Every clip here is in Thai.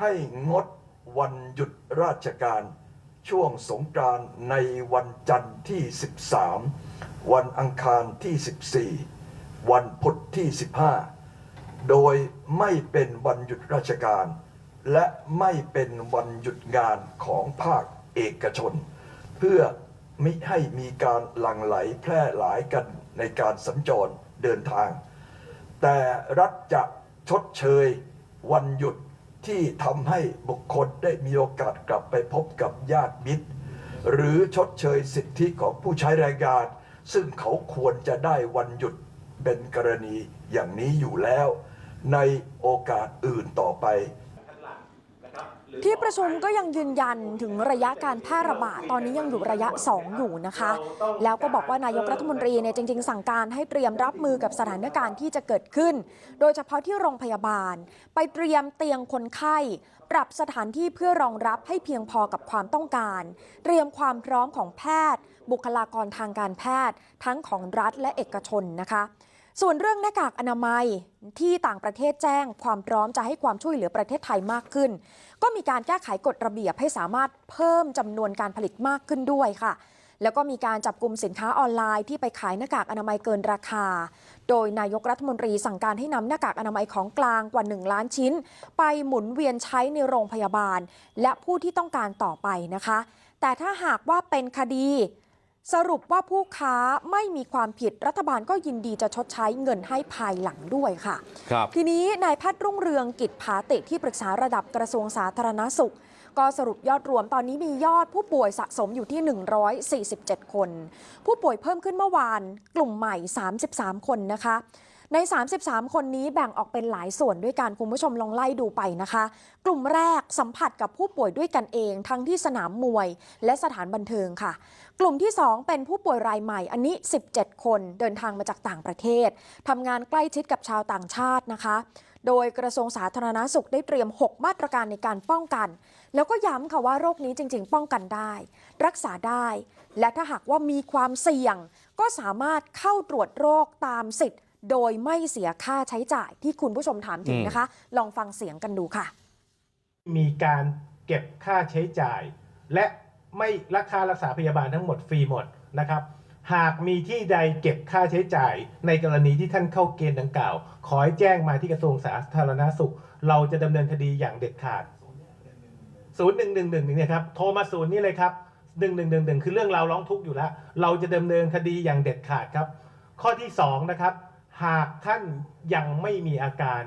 ให้งดวันหยุดราชการช่วงสงกรานต์ในวันจันทร์ที่ 13 วันอังคารที่ 14 วันพุธที่ 15 โดยไม่เป็นวันหยุดราชการ และไม่เป็นวันหยุดงานของภาคเอกชน เพื่อมิให้มีการหลั่งไหลแพร่หลายกันในการสัญจรเดินทาง แต่รัฐจะชดเชยวันหยุด ที่ทำให้บุคคลได้มีโอกาสกลับไปพบกับญาติมิตร หรือชดเชยสิทธิของผู้ใช้แรงงาน ซึ่งเขาควรจะได้วันหยุดเป็นกรณีอย่างนี้อยู่แล้ว ในโอกาสอื่นต่อไป ที่ประชุมก็ยังยืนยันถึงระยะการแพร่ระบาดตอนนี้ยังอยู่ระยะ 2 อยู่นะคะ แล้วก็บอกว่านายกรัฐมนตรีเนี่ยจริง ๆ สั่งการให้เตรียมรับมือกับสถานการณ์ที่จะเกิดขึ้น โดยเฉพาะที่โรงพยาบาล ไปเตรียมเตียงคนไข้ ปรับสถานที่เพื่อรองรับให้เพียงพอกับความต้องการ เตรียมความพร้อมของแพทย์ บุคลากรทางการแพทย์ ทั้งของรัฐและเอกชนนะคะ ส่วนเรื่องหน้ากากอนามัยที่ต่างประเทศแจ้งความพร้อมจะให้ความช่วยเหลือประเทศไทยมากขึ้น ก็มีการแก้ไขกฎระเบียบให้สามารถเพิ่มจำนวนการผลิตมากขึ้นด้วยค่ะ แล้วก็มีการจับกลุ่มสินค้าออนไลน์ที่ไปขายหน้ากากอนามัยเกินราคา โดยนายกรัฐมนตรีสั่งการให้นำหน้ากากอนามัยของกลางกว่า 1 ล้านชิ้น ไปหมุนเวียนใช้ในโรงพยาบาล และผู้ที่ต้องการต่อไปนะคะ แต่ถ้าหากว่าเป็นคดี สรุปว่าผู้ค้าไม่มีความผิดรัฐบาลก็ยินดีจะชดใช้เงินให้ภายหลังด้วยค่ะครับทีนี้นายแพทย์รุ่งเรืองกิจภาติที่ปรึกษาระดับกระทรวงสาธารณสุข ก็สรุปยอดรวมตอนนี้มียอดผู้ป่วยสะสมอยู่ที่ 147 คน ผู้ป่วยเพิ่มขึ้นเมื่อวาน กลุ่มใหม่ 33 คนนะคะ ใน 33 คนนี้แบ่งออกเป็นหลายส่วนด้วยกันคุณผู้ชมลองไล่ดูไปนะคะ กลุ่มแรกสัมผัสกับผู้ป่วยด้วยกันเอง ทั้งที่สนามมวย และสถานบันเทิงค่ะ กลุ่มที่ 2 เป็นผู้ป่วยรายใหม่อันนี้ 17 คนเดินทางมาจากต่างประเทศทำงานใกล้ชิดกับชาวต่างชาตินะคะโดยกระทรวงสาธารณาสุขได้เตรียม 6 มาตรการในการป้องกัน แล้วก็ย้ำค่ะว่าโรคนี้จริง ๆ ป้องกันได้ รักษาได้ และถ้าหากว่ามีความเสี่ยง ก็สามารถเข้าตรวจโรคตามสิทธิ์ โดยไม่เสียค่าใช้จ่ายที่คุณผู้ชมถามถึงนะคะ ลองฟังเสียงกันดูค่ะ มีการเก็บค่าใช้จ่าย และไม่ราคารักษาพยาบาลทั้งหมดฟรีหมดนะครับ หากมีที่ใดเก็บค่าใช้จ่าย ในกรณีที่ท่านเข้าเกณฑ์ดังกล่าว ขอให้แจ้งมาที่กระทรวงสาธารณสุข เราจะดำเนินคดีอย่างเด็ดขาดศูนย์หนึ่งหนึ่งหนึ่งเนี่ยครับโทรมาศูนย์นี้เลยครับหนึ่งหนึ่งหนึ่งหนึ่งคือเรื่องราวร้องทุกข์อยู่แล้ว เราจะดำเนินคดีอย่างเด็ดขาดครับ ข้อที่สองนะครับ หากท่านยังไม่มีอาการ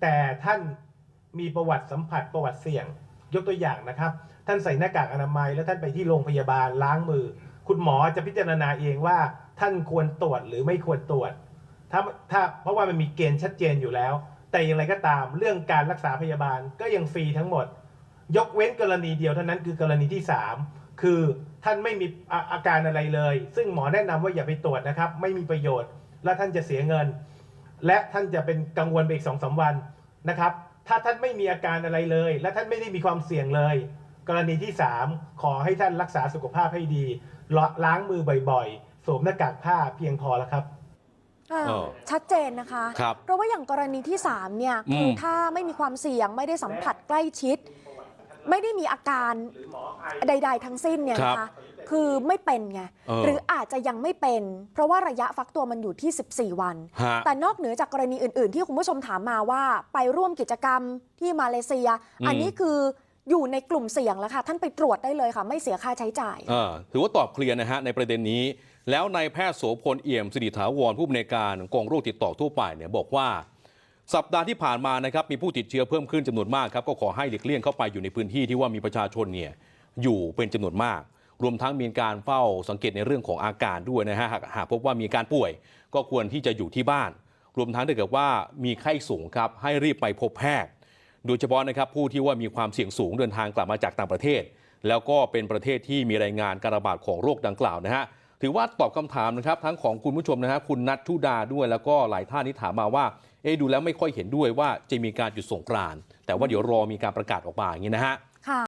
แต่ท่านมีประวัติสัมผัสประวัติเสี่ยง ยกตัวอย่างนะครับ ท่านใส่หน้ากากอนามัย แล้วท่านไปที่โรงพยาบาลล้างมือ คุณหมอจะพิจารณาเองว่าท่านควรตรวจหรือไม่ควรตรวจถ้าถ้าเพราะว่ามันมีเกณฑ์ชัดเจนอยู่แล้ว แต่อย่างไรก็ตามเรื่องการรักษาพยาบาลก็ยังฟรีทั้งหมด ยกเว้นกรณีเดียวเท่านั้นคือกรณีที่ 3 คือท่านไม่มีอาอาการอะไรเลย ซึ่งหมอแนะนำว่าอย่าไปตรวจนะครับ ไม่มีประโยชน์ และท่านจะเสียเงิน และท่านจะเป็นกังวลไปอีกสองสาวันนะครับ ถ้าท่านไม่มีอาการอะไรเลย และท่านไม่ได้มีความเสี่ยงเลย กรณีที่ 3 ขอให้ท่านรักษาสุขภาพให้ดีละล้างมือบ่อยๆสวมหน้ากากผ้าเพียงพอแล้วครับอ่าเออชัดเจนนะคะครับเพราะว่าอย่างกรณีที่ 3 เนี่ยอืมคือถ้าไม่มีความเสี่ยงไม่ได้สัมผัสใกล้ชิด ไม่ได้มีอาการใด ๆ ทั้งสิ้นเนี่ยนะคะ คือไม่เป็นไงเออหรืออาจจะยังไม่เป็น เพราะว่าระยะฟักตัวมันอยู่ที่ 14 วันฮะแต่นอกเหนือจากกรณีอื่น ๆ ที่คุณผู้ชมถามมาว่า ไปร่วมกิจกรรมที่มาเลเซียอืมอันนี้คืออยู่ในกลุ่มเสี่ยงแล้วค่ะ ท่านไปตรวจได้เลยค่ะ ไม่เสียค่าใช้จ่ายเออถือว่าตอบเคลียร์นะฮะในประเด็นนี้ แล้วนายแพทย์โสพลเอี่ยมสิริถาวรผู้อำนวยการกองโรคติดต่อทั่วไปเนี่ยบอกว่า สัปดาห์ที่ผ่านมานะครับมีผู้ติดเชื้อเพิ่มขึ้นจำนวนมากครับก็ขอให้หลีกเลี่ยงเข้าไปอยู่ในพื้นที่ที่ว่ามีประชาชนเนี่ยอยู่เป็นจำนวนมาก รวมทั้งมีการเฝ้าสังเกตในเรื่องของอาการด้วยนะฮะหากพบว่ามีการป่วย ก็ควรที่จะอยู่ที่บ้าน รวมทั้งถ้าเกิดว่ามีไข้สูงครับให้รีบไปพบแพทย์โดยเฉพาะนะครับผู้ที่ว่ามีความเสี่ยงสูงเดินทางกลับมาจากต่างประเทศ แล้วก็เป็นประเทศที่มีรายงานการระบาดของโรคดังกล่าวนะฮะถือว่าตอบคำถามนะครับทั้งของคุณผู้ชมนะฮะคุณนัททุดาด้วยแล้วก็หลายท่านที่ถามมาว่าเอ๊ดูแล้วไม่ค่อยเห็นด้วยว่าจะมีการหยุดสงกรานต์แต่ว่าเดี๋ยวรอมีการประกาศออกมาอย่างนี้นะฮะ